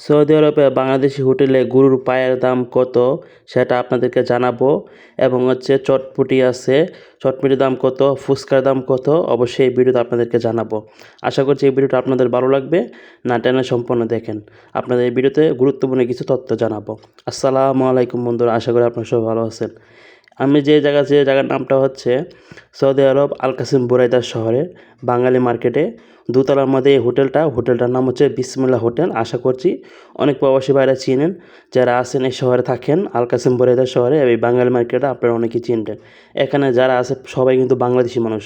Saudi আরবে বাংলাদেশি হোটেলে গরুর পায়ের দাম কত সেটা আপনাদেরকে জানাব। এবং হচ্ছে চটপটি আছে, চটপটির দাম কত, ফুচকার দাম কত, অবশ্যই এই ভিডিওতে আপনাদেরকে জানাব। আশা করছি এই ভিডিওটা আপনাদের ভালো লাগবে, না টেনে সম্পূর্ণ দেখেন। আপনাদের এই ভিডিওতে গুরুত্বপূর্ণ কিছু তথ্য জানাব। আসসালামু আলাইকুম বন্ধুরা, আশা করি আপনারা সবাই ভালো আছেন। আমি যে জায়গা, যে জায়গার নামটা হচ্ছে সৌদি আরব আল কাসিম বুরাইদার শহরে, বাঙালি মার্কেটে। দোতলার মধ্যে এই হোটেলটা, হোটেলটার নাম হচ্ছে বিসমুল্লাহ হোটেল। আশা করছি অনেক প্রবাসী ভাইরা চিনেন। যারা আছেন এই শহরে থাকেন আল কাসিম বুরাইদার শহরে, এই বাঙালি মার্কেটে আপনারা অনেকেই চিনবেন। এখানে যারা আছে, সবাই কিন্তু বাংলাদেশি মানুষ।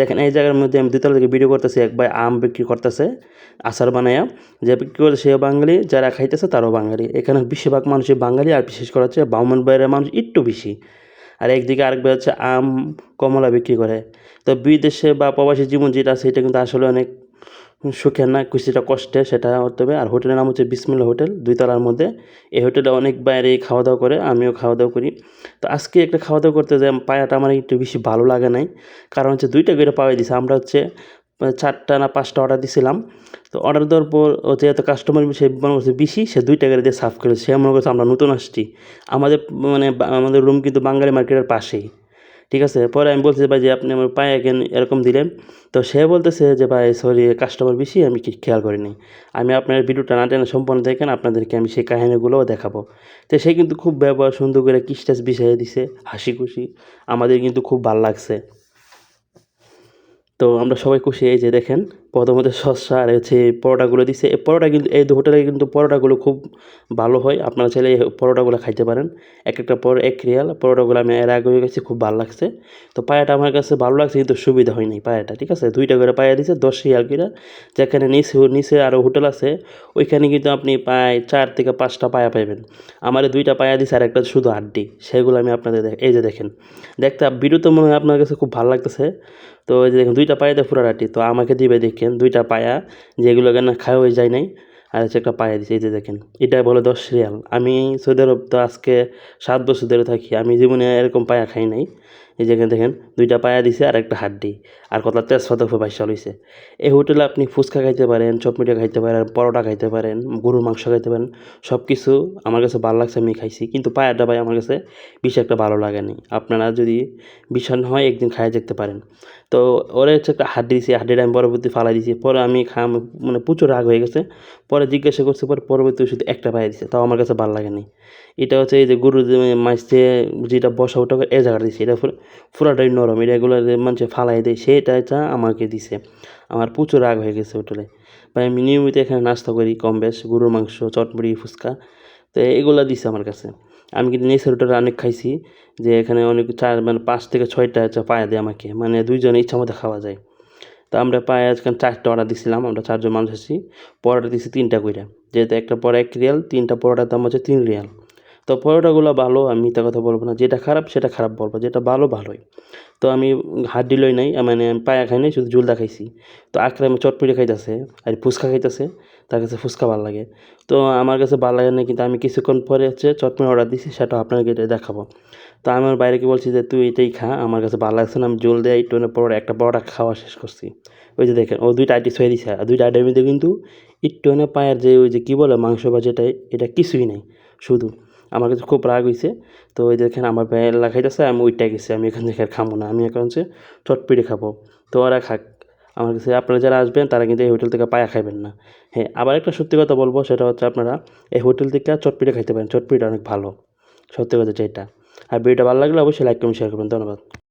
দেখেন, এই জায়গার মধ্যে আমি দুতলা থেকে ভিডিও করতেছি, এক ভাই আম বিক্রি করতেছে, আচার বানায়া। যে বিক্রি করে সেও বাঙালি, যারা খাইতেছে তারাও বাঙালি। এখানে বেশিরভাগ মানুষই বাঙালি, আর বিশেষ করে হচ্ছে বামন বাইরের মানুষ একটু বেশি। আর একদিকে আরেক হচ্ছে আম, কমলা বিক্রি করে। তো বিদেশে বা প্রবাসী জীবন যেটা, সেটা কিন্তু আসলে অনেক সুখের না, কিছুটা কষ্টে সেটা করতে হবে। আর হোটেলের নাম হচ্ছে বিসমিল্লা হোটেল দুইতলার মধ্যে। এই হোটেলে অনেক বাইরে খাওয়া দাওয়া করে, আমিও খাওয়া দাওয়া করি। তো আজকে একটা খাওয়া দাওয়া করতে যে পায়াটা আমার একটু বেশি ভালো লাগে নাই। কারণ হচ্ছে দুইটা করে পাওয়া দিয়েছে আমরা হচ্ছে চারটা না পাঁচটা অর্ডার দিছিলাম। তো অর্ডার দেওয়ার পর ও যেহেতু কাস্টমার সে মনে করছে বেশি, সে দুই টাকা দিয়ে সার্ভ করে সে মনে করছে আমরা নতুন আসছি। আমাদের মানে আমাদের রুম কিন্তু বাঙালি মার্কেটের পাশেই। ঠিক আছে? পরে আমি বলছি ভাই যে আপনি আমার পায়ে কেন এরকম দিলেন? তো সে বলতেছে যে, ভাই সরি কাস্টমার বেশি, আমি কি খেয়াল করিনি। আমি আপনার ভিডিওটা না টেনে সম্পূর্ণ দেখেন, আপনাদেরকে আমি সেই কাহিনিগুলোও দেখাবো। তো সে কিন্তু খুব ব্যবহার সুন্দর করে কিসটাস বিষয়ে দিছে, হাসি খুশি। আমাদের কিন্তু খুব ভালো লাগছে। তো আমরা সবাই খুশি এই যে দেখেন প্রথমত শসা আর হচ্ছে পরোটাগুলো দিছে। এই পরোটা কিন্তু, এই হোটেলে কিন্তু পরোটাগুলো খুব ভালো হয়। আপনারা চাইলে পরোটাগুলো খাইতে পারেন। এক একটা পর এক রিয়াল। পরোটাগুলো আমি এর আগে গেছি, খুব ভালো লাগছে। তো পায়াটা আমার কাছে ভালো লাগছে, কিন্তু সুবিধা হয়নি পায়াটা, ঠিক আছে? দুইটা করে পায়া দিছে, দশ রিয়াল করে। যেখানে নিচে নিচে আরও হোটেল আছে, ওইখানে কিন্তু আপনি পায় চার থেকে পাঁচটা পায়া পাইবেন। আমার দুইটা পায়া দিছে আর একটা শুধু আড্ডি। সেগুলো আমি আপনাদের এই যে দেখেন। দেখতে ভিডিও মনে হয়, আপনার কাছে খুব ভালো লাগতেছে। তো ওই যে দেখেন, দুইটা পায়ে দেয় ফুরারাটি, তো আমাকে দিবে দেখেন, দুইটা পায়া যেগুলো কেন খাওয়া হয়ে যায় নাই, আর হচ্ছে একটা পায়া দিচ্ছে এই যে দেখেন, এটা বলে দশ রিয়াল। আমি সৌদি আরব তো আজকে সাত বছর ধরে থাকি, আমি জীবনে এরকম পায়া খাই নাই। এই যেখানে দেখেন, দুইটা পায়া দিছে আর একটা হাড্ডি। আর কত তেজপাত পয়সা লইছে এই হোটেলে আপনি ফুচকা খাইতে পারেন, চপ মিঠা খাইতে পারেন, পরোটা খাইতে পারেন, গরুর মাংস খাইতে পারেন সব কিছু আমার কাছে ভালো লাগছে, আমি খাইছি। কিন্তু পায়াটা ভাই আমার কাছে বেশি একটা ভালো লাগেনি। আপনারা যদি বিষয় হয়, একদিন খাই দেখতে পারেন। তো ওরা হচ্ছে একটা হাড্ডি দিয়েছি হাড্ডিটা আমি পরবর্তী ফালাই দিয়েছি পরে আমি খাম মানে প্রচুর রাগ হয়ে গেছে। পরে জিজ্ঞাসা করছি, পরে পরবর্তী শুধু একটা পায়ে দিছে। তাও আমার কাছে ভালো লাগেনি। এটা হচ্ছে এই যে গরু মাছতে যেটা বসা ওটা এ জায়গাটা দিচ্ছে এটা পুরাটাই নরম, এটা এগুলো মানুষে ফালাই দেয়, সেটা এটা আমাকে দিছে। আমার প্রচুর রাগ হয়ে গেছে হোটেলে ভাই, আমি নিয়মিত এখানে নাস্তা করি, কম বেশ, গরুর মাংস চটমুড়ি ফুচকা, তো এগুলো দিছে আমার কাছে। আমি কিন্তু নেক্সট হোটেলে অনেক খাইছি, যে এখানে অনেক চার মানে পাঁচ থেকে ছয়টা পায়া দেয় আমাকে মানে দুইজনে ইচ্ছা মতো খাওয়া যায়। তো আমরা পায়ে আজকাল চারটা অর্ডার দিছিলাম, আমরা চারজন মানুষ আছি, পরোটা দিছি তিনটা কইরা। যেহেতু একটা পরে এক রিয়াল, তিনটা পরোটার দাম হচ্ছে তিন রিয়াল। তো পরোটাগুলো ভালো আমি মিথ্যা কথা বলব না। যেটা খারাপ, সেটা খারাপ বলব। যেটা ভালো, ভালোই। তো আমি হাড্ডি লই নাই মানে আমি পায়া খাই নাই, শুধু জুলদা খাইছি। তো আকরামে চটপিটে খাইতেছে, আর ফুচকা খাইতেছে, তার কাছে ফুচকা ভালো লাগে। তো আমার কাছে ভালো লাগে না কিন্তু আমি কিছুক্ষণ পরে হচ্ছে চটপটি অর্ডার দিছি, সেটা আপনাকে এটা দেখাবো। তো আমি আমার বাইরেকে বলছি যে, তুই এটাই খা, আমার কাছে ভালো লাগছে না, আমি জল দিয়ে একটু পরোটা, একটা পরোটা খাওয়া শেষ করছি। ওই যে দেখেন, ও দুইটা আইটি ছয় দিছে, আর দুইটা আইটের মধ্যে কিন্তু একটু পায়ের যে ওই যে কী বলে, মাংস বা যেটাই, এটা কিছুই নেই, শুধু। আমার কাছে খুব রাগ হয়েছে তো ওই দেখেন আমার ভাই লাগাইতেছে আমি ওইটা গেছি আমি এখান থেকে খাব না। আমি এখন হচ্ছে চটপিটে খাব। তো ওরা খাক। আমার কাছে আপনারা যারা আসবেন, তারা কিন্তু এই হোটেল থেকে পায়া খাইবেন না। হ্যাঁ আবার একটা সত্যি কথা বলব, সেটা হচ্ছে আপনারা এই হোটেল থেকে চটপিটে খাইতে পারেন। চটপিটা অনেক ভালো। সত্যি কথা যেটা। আর ভিডিওটা ভালো লাগলে অবশ্যই লাইক কমেন্ট শেয়ার করবেন। ধন্যবাদ।